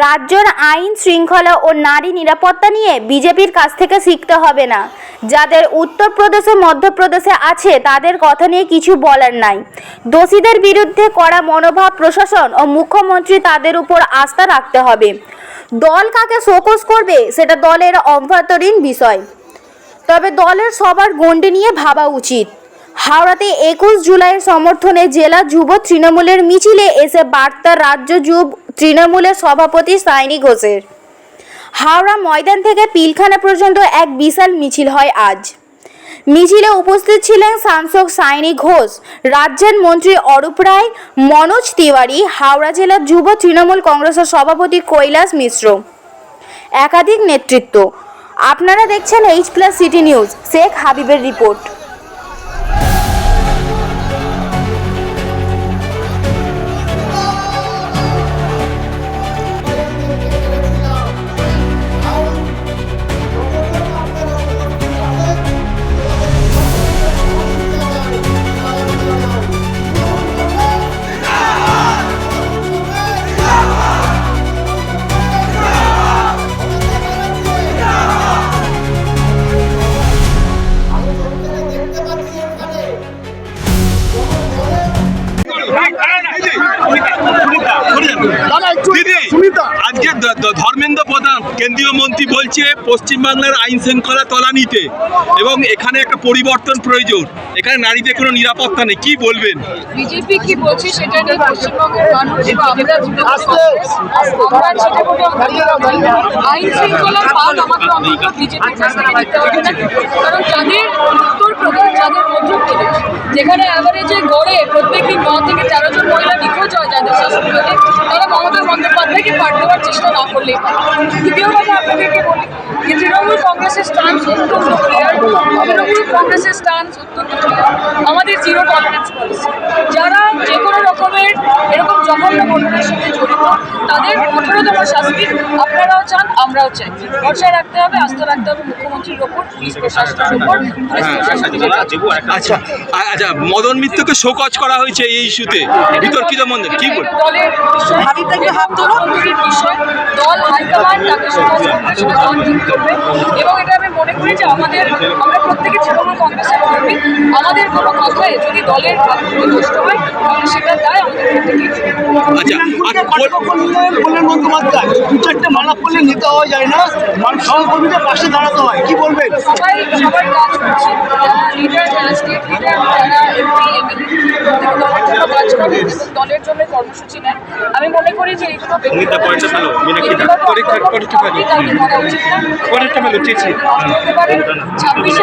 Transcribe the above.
রাজ্যের আইন শৃঙ্খলা ও নারী নিরাপত্তা নিয়ে বিজেপির কাছ থেকে শিখতে হবে না। যাদের উত্তরপ্রদেশে মধ্যপ্রদেশে আছে, তাদের কথা নিয়ে কিছু বলার নাই। দোষীদের বিরুদ্ধে কড়া মনোভাব প্রশাসন ও মুখ্যমন্ত্রী তাদের উপর আস্থা রাখতে হবে। দল কাকে শোকস করবে, সেটা দলের অভ্যন্তরীণ বিষয়। তবে দলের সবার গণ্ডি নিয়ে ভাবা উচিত। হাওড়াতে একুশ জুলাইয়ের সমর্থনে জেলা যুব তৃণমূলের মিছিলে এসে বার্তা রাজ্য যুব তৃণমূলের সভাপতি সাইনি ঘোষের। হাওড়া ময়দান থেকে পিলখানা পর্যন্ত এক বিশাল মিছিল হয় আজ। মিছিলে উপস্থিত ছিলেন সাংসদ সাইনি ঘোষ, রাজ্যের মন্ত্রী অরূপ রায়, মনোজ তিওয়ারি, হাওড়া জেলার যুব তৃণমূল কংগ্রেসের সভাপতি কৈলাস মিশ্র। একাধিক নেতৃত্ব। আপনারা দেখছেন H plus city news Sheikh হাবিবের রিপোর্ট। দ- ধর্মেন্দ্র প্রধান কেন্দ্রীয় মন্ত্রী বলছে পশ্চিমবাংলার আইন শৃঙ্খলা তলানিতে এবং এখানে একটা পরিবর্তন প্রয়োজন। এখানে নারীদের কোনো নিরাপত্তা নেই। কি বলবেন? বিজেপি কি বলছে সেটা নিয়ে পশ্চিমবঙ্গের মানুষ আইন অন্তত বিজেপির কাছ হবে না। কারণ যাদের উত্তরপ্রদেশ যাদের মধ্যপ্রদেশ যেখানে অ্যাভারেজে গড়ে প্রত্যেকদিন ন থেকে তেরো জন মহিলা নিখোঁজ হয় যাদের শাসনকালে তারা মমতা বন্দ্যোপাধ্যায়কে পাঠ দেওয়ার চেষ্টা না করলেই পারে দ্বিতীয় কথা আপনাদেরকে বলি? যে তৃণমূল কংগ্রেসের স্টান্স অত্যন্ত ক্লিয়ার তৃণমূল কংগ্রেসের স্টান্স অত্যন্ত ক্লিয়ার আমাদের জিরো টলারেন্স পলিসি যারা যে কোনো রকমের এরকম জঘন্য ঘটনার সাথে জড়িত, তাদের কঠোরতম শাস্তি আপনারাও চান, আমরাও চাই। ভরসা রাখতে হবে, আস্থা রাখতে হবে মুখ্যমন্ত্রীর ওপর পুলিশ প্রশাসনের ওপর পুলিশ প্রশাসনের আচ্ছা আচ্ছা মদন মিত্রকে শোকজ করা হয়েছে এই ইস্যুতে। বিতর্কিত মন্দির কি বল? দলের দল হাইকমান্ড তাকে সমাজ এবং এটা আমি মনে করি যে আমাদের আমরা প্রত্যেকে তৃণমূল কংগ্রেসের কর্মী। আমাদের কোনো কথায় যদি দলের ক্ষতিগ্রস্ত হয় তাহলে সেটা দায় আমাদের প্রত্যেকেই আচ্ছা বন্দ্যোপাধ্যায় দু চারটে মালা করলে নেতা হওয়া যায় না সহকর্মীদের পাশে দাঁড়াতে হয় কি বলবেন? সবাই সবার কাজ করছে লিডার স্টেট লিডার যারা এমপি এমএলএ দলের জন্য কাজ করে এবং দলের জন্য কর্মসূচি নেন। আমি মনে করি যে এইগুলো ব্যক্তিগত বিষয়, ব্যক্তিগত আক্রমণ কাউকে করা উচিত না। নষ্ট হতে পারে ছাব্বিশে